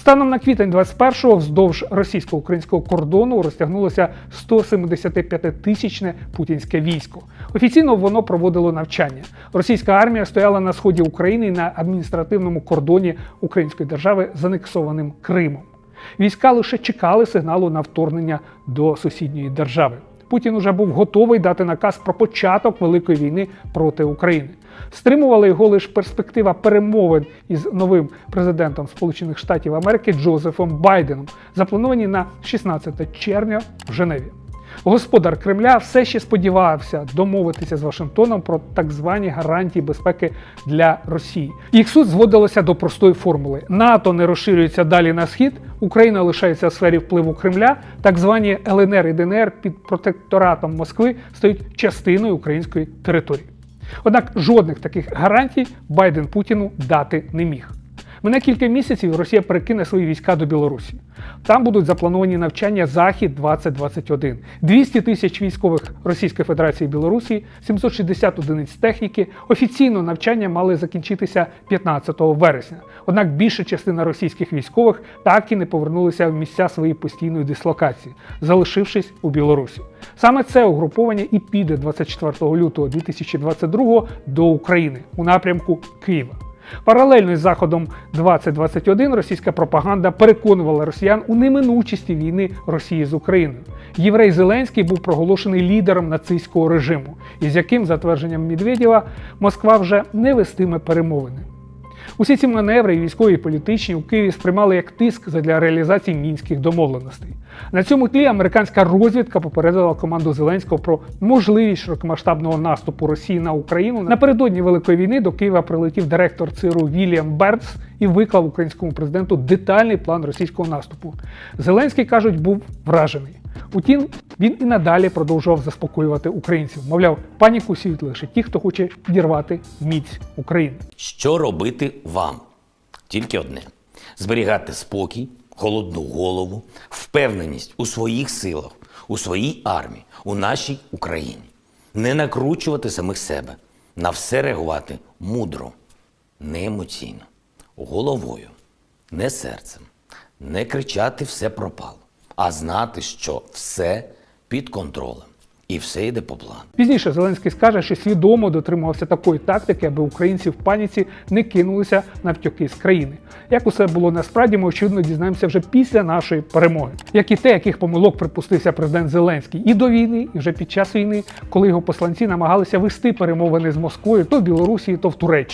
Станом на квітень 21-го вздовж російсько-українського кордону розтягнулося 175-тисячне путінське військо. Офіційно воно проводило навчання. Російська армія стояла на сході України і на адміністративному кордоні української держави з анексованим Кримом. Війська лише чекали сигналу на вторгнення до сусідньої держави. Путін уже був готовий дати наказ про початок великої війни проти України. Стримувала його лише перспектива перемовин із новим президентом Сполучених Штатів Америки Джозефом Байденом, заплановані на 16 червня в Женеві. Господар Кремля все ще сподівався домовитися з Вашингтоном про так звані гарантії безпеки для Росії. Їх суть зводилася до простої формули: НАТО не розширюється далі на схід, Україна лишається в сфері впливу Кремля. Так звані ЛНР і ДНР під протекторатом Москви стають частиною української території. Однак жодних таких гарантій Байден Путіну дати не міг. Мене кілька місяців Росія перекине свої війська до Білорусі. Там будуть заплановані навчання Захід 2021 200 тисяч військових Російської Федерації і Білорусі, 760 одиниць техніки. Офіційно навчання мали закінчитися 15 вересня. Однак більша частина російських військових так і не повернулися в місця своєї постійної дислокації, залишившись у Білорусі. Саме це угруповання і піде 24 лютого 2022 до України у напрямку Києва. Паралельно із заходом 2021 російська пропаганда переконувала росіян у неминучості війни Росії з Україною. Єврей Зеленський був проголошений лідером нацистського режиму, із яким, за твердженням Медведєва, Москва вже не вестиме перемовини. Усі ці маневри, військові і політичні, у Києві сприймали як тиск задля реалізації мінських домовленостей. На цьому тлі американська розвідка попередила команду Зеленського про можливість широкомасштабного наступу Росії на Україну. Напередодні Великої війни до Києва прилетів директор ЦРУ Вільям Берц і виклав українському президенту детальний план російського наступу. Зеленський кажуть, був вражений. Утім, він і надалі продовжував заспокоювати українців. Мовляв, паніку сіють лише ті, хто хоче підірвати міць України. Що робити вам? Тільки одне: зберігати спокій, холодну голову, впевненість у своїх силах, у своїй армії, у нашій Україні. Не накручувати самих себе, на все реагувати мудро, не емоційно, головою, не серцем, не кричати все пропало, а знати, що все під контролем і все йде по плану. Пізніше Зеленський скаже, що свідомо дотримувався такої тактики, аби українці в паніці не кинулися на втьоки з країни. Як усе було насправді, ми очевидно дізнаємося вже після нашої перемоги. Як і те, яких помилок припустився президент Зеленський і до війни, і вже під час війни, коли його посланці намагалися вести перемовини з Москвою то в Білорусі, то в Туреччині.